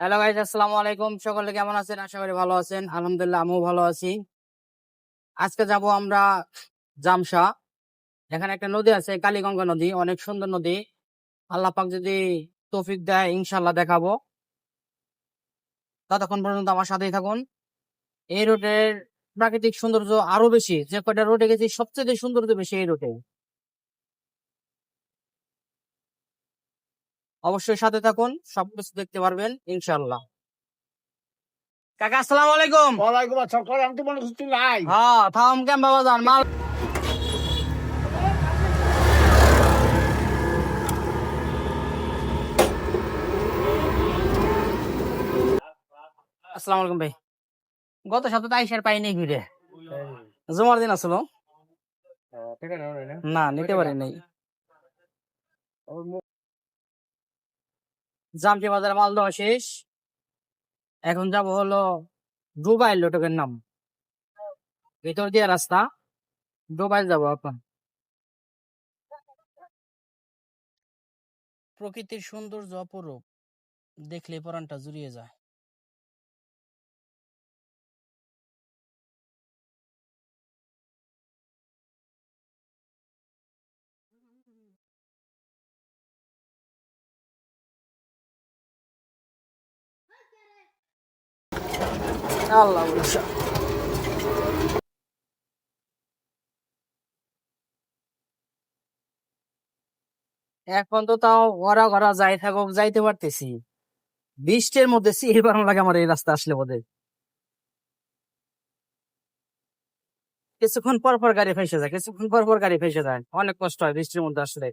Hello guys আসসালামু আলাইকুম সকলে কেমন আছেন? আশা করি ভালো আছেন। আলহামদুলিল্লাহ, আমিও ভালো আছি। আজকে যাব আমরা জামসা এখানে একটা নদী আছে, কালীগঙ্গা নদী। অনেক সুন্দর নদী। আল্লাহ পাক যদি তৌফিক দেয় ইনশাল্লাহ দেখাবো। ততক্ষণ পর্যন্ত আমার সাথেই থাকুন। এই রোডের প্রাকৃতিক সৌন্দর্য আরও বেশি। যে কয়টা রোডে গেছি, সবচেয়ে সৌন্দর্য বেশি এই রোডে অবশ্যই সাথে থাকুন সবকিছু দেখতে পারবেন ইনশাল্লাহ কাকা আসসালামু আলাইকুম। ওয়ালাইকুম আসসালাম। আমি তো মনে নাই। হ্যাঁ থাম কেম বাবা যান মাল। আসসালামু আলাইকুম ভাই। গত সপ্তাহে আইসার পাই নাই ঘুরে। জমার দিন আসলো। না। না নিতে পারি নাই। জামটি বাজারে মাল দেওয়া শেষ। এখন যাব হলো দুবাই লোটকের নাম। ভিতর দিয়ে রাস্তা, দুবাই যাব আপন প্রকৃতির সৌন্দর্য অপরূপ। দেখলে পরানটা জুড়িয়ে যায়। আল্লাহ। এখন তো তাও ওরা ঘরা যাই থাকুক, যাইতে পারতেছি। বৃষ্টির মধ্যে সিঁড়ি বানানো লাগে আমার এই রাস্তা আসলে বোধহয়। কিছুক্ষণ পর পর গাড়ি ফেসে যায়, কিছুক্ষণ পর পর গাড়ি ফেসে যায়। অনেক কষ্ট হয় বৃষ্টির মধ্যে আসলে।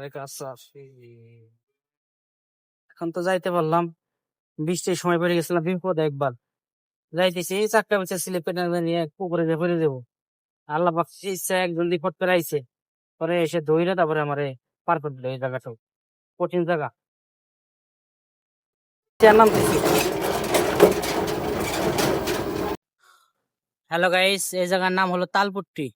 রে এখন তো যাইতে পারলাম। বৃষ্টির সময় পড়ে গেছিলাম একবার। যাইতেছি এই স্লিপে নিয়ে পুকুরে যে ফেলে দেবো আল্লাহ পাক ইচ্ছা একজন পেরাইছে, পরে এসে ধইরে তারপরে আমারে পার করে দিল এই জায়গাটা। কঠিন জায়গা। হ্যালো গাইস এই জায়গার নাম হলো তালপুট্টি।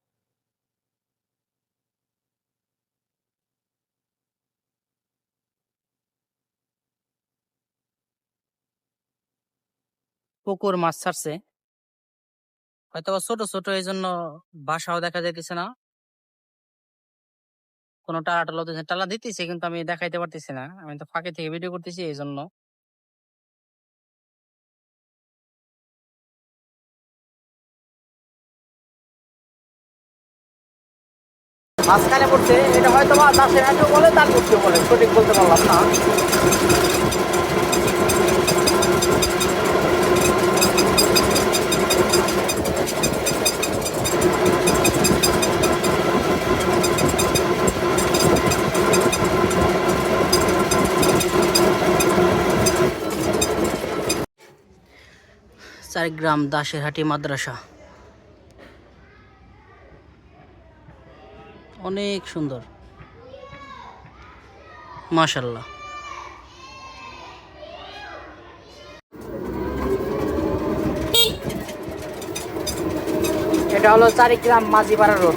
পুকুর মাছ ছাড়ছে। হয়তো ছোট ছোট এই জন্য বাসাও দেখা যাইতেছে না। কোনো টালা টালা দিতেছে টালা দিতেছে কিন্তু আমি দেখাইতে পারতেছি না। আমি তো ফাঁকে থেকে ভিডিও করতেছি এই জন্য মাঝখানে পড়ছে, এটা হয়তো বা হাটেও বলে তার বলে, সঠিক বলতে পারলাম না। চারিগ্রাম দাসের হাটি মাদ্রাসা। অনেক সুন্দর। মাশাল্লাহ। এটা হলো চারিগ্রাম মাঝিপাড়া রোড।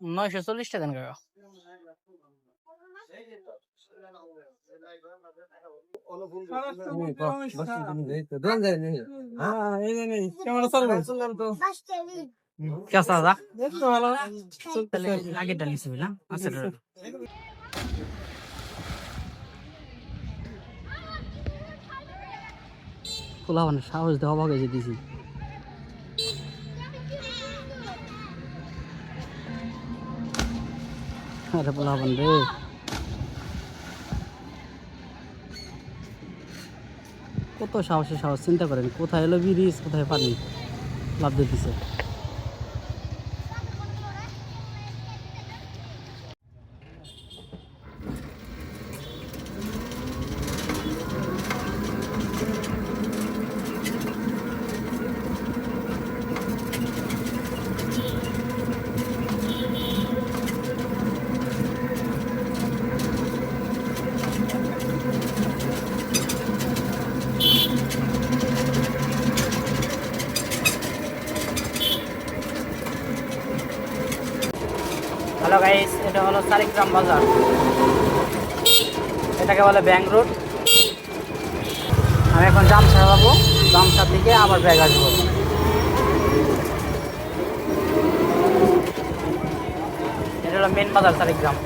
নয়শো চল্লিশ টাকা কাকা। খোলা মানে সাহস দেওয়া ভাগে যে দিছি কত সাহসে সাহস চিন্তা করেন কোথায় এলো ব্রিজ কোথায় পানি? লাভ দিতেছে গাইস এটা হলো সারিগ্রাম বাজার এটাকে বলে ব্যাংক রোড আমি এখন জামসা যাব জামসা থেকে আবার ব্যাগ আসব। এটা হলো মেন বাজার সারিগ্রাম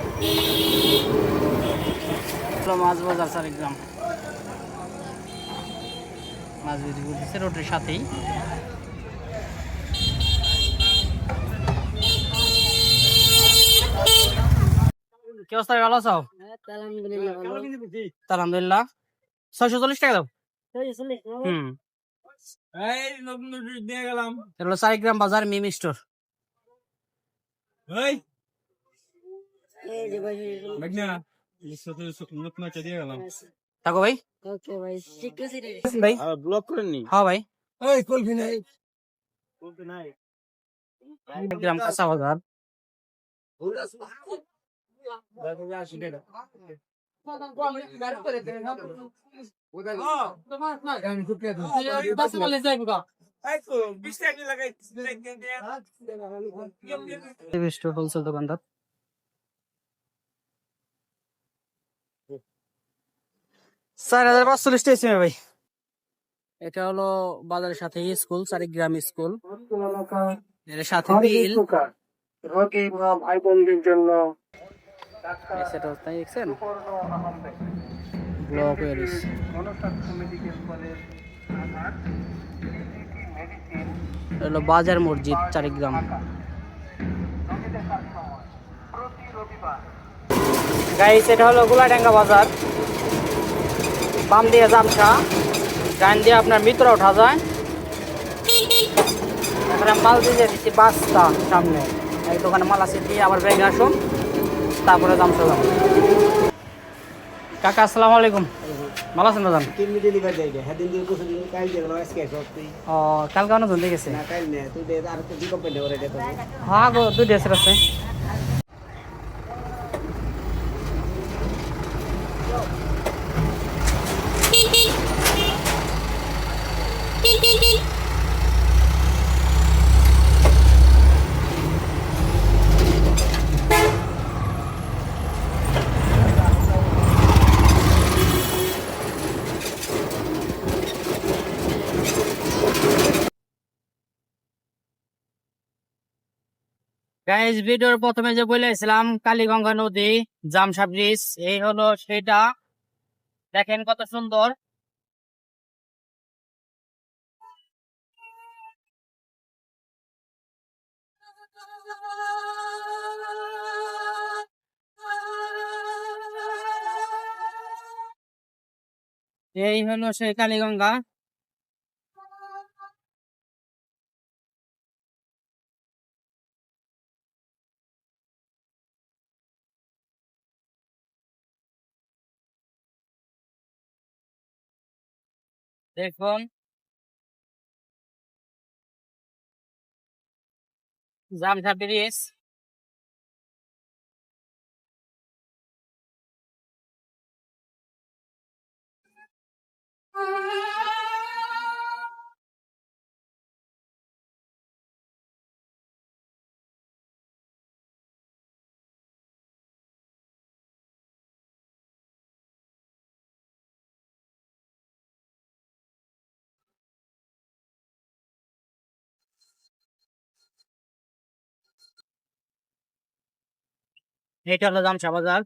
মাছ বাজার সারিগ্রাম মাছ বিক্রি করতেছে রোডের সাথেই। কি অবস্থা ভালো আছো? আলহামদুলিল্লাহ ছয়শো চল্লিশ টাকা দাও। হুম। এই নতুন ড্রেস নিয়ে গেলাম। এটা হলো সারিগ্রাম বাজার মিম স্টোর। গেলাম। থাকো ভাই। ভাই ব্লক করে নি? হ্যাঁ ভাই। এই কলফি নাই। কলফি নাই। গ্রাম কাঁচা বাজার। হোলসেল দোকানদার চার হাজার পাঁচচল্লিশ টাকা ভাই এটা হলো বাজারের সাথে স্কুল সারিগ্রাম স্কুল। এর সাথে ভাই বোনদের জন্য সেটা তাই দেখছেন? ব্লক হয়ে রয়েছে। হলো বাজার মসজিদ চারিগ্রাম। গাইস এটা হলো গোলাডাঙ্গা বাজার। বাম দিয়ে জামসা ডান দিয়ে আপনার মিত্র ওঠা যায়। এখানে মাল দিয়ে দিচ্ছি বাসটা সামনে। এই দোকানে মাল আছে দিয়ে আবার ব্যাগে আসুন। তারপরে জামসা যাব কাকা আসসালামু আলাইকুম। ভালো আছেন দাদা কিডনি ডেলিভারি দেয় হ্যাঁ দিন দিয়ে বসে দিন কাল দিয়ে আজকে সত্যি ও কাল কানো ধরতে গেছে না কাল না তুই দে আর তো কি কোম্পানি ওরে দে হ্যাঁ গো তুই দেশ আছে। গাইজ ভিডিওর প্রথমে যে বলেছিলাম কালীগঙ্গা নদী জামসা ব্রিজ এই হলো সেটা। দেখেন কত সুন্দর। এই হলো সেই কালীগঙ্গা। দেখুন। জামসা ব্রিজ এটা হলো জামশা বাজার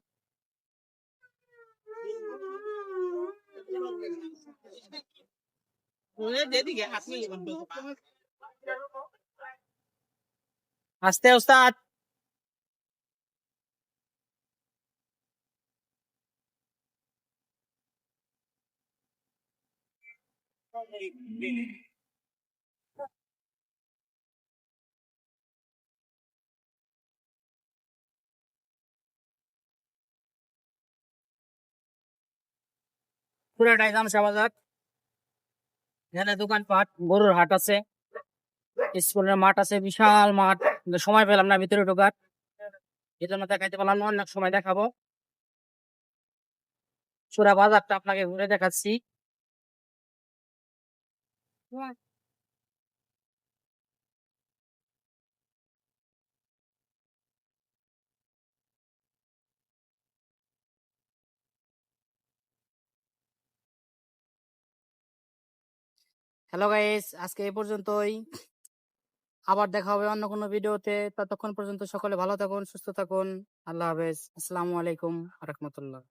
আস্তে ওস্তাদ পুরাটাই জামশা বাজার। এখানে দোকানপাট, গরুর হাট আছে, স্কুলের মাঠ আছে, বিশাল মাঠ। সময় পেলাম না ভিতরে ঢোকার। এই জন্য দেখাইতে পারলাম না, অনেক সময় দেখাবো। সুরা বাজারটা আপনাকে ঘুরে দেখাচ্ছি। হ্যালো গাইস, আজকে এই পর্যন্তই। আবার দেখা হবে অন্য কোনো ভিডিওতে। ততক্ষণ পর্যন্ত সকলে ভালো থাকুন, সুস্থ থাকুন। আল্লাহ হাফেজ। আসসালামু আলাইকুম রহমতুল্লাহ।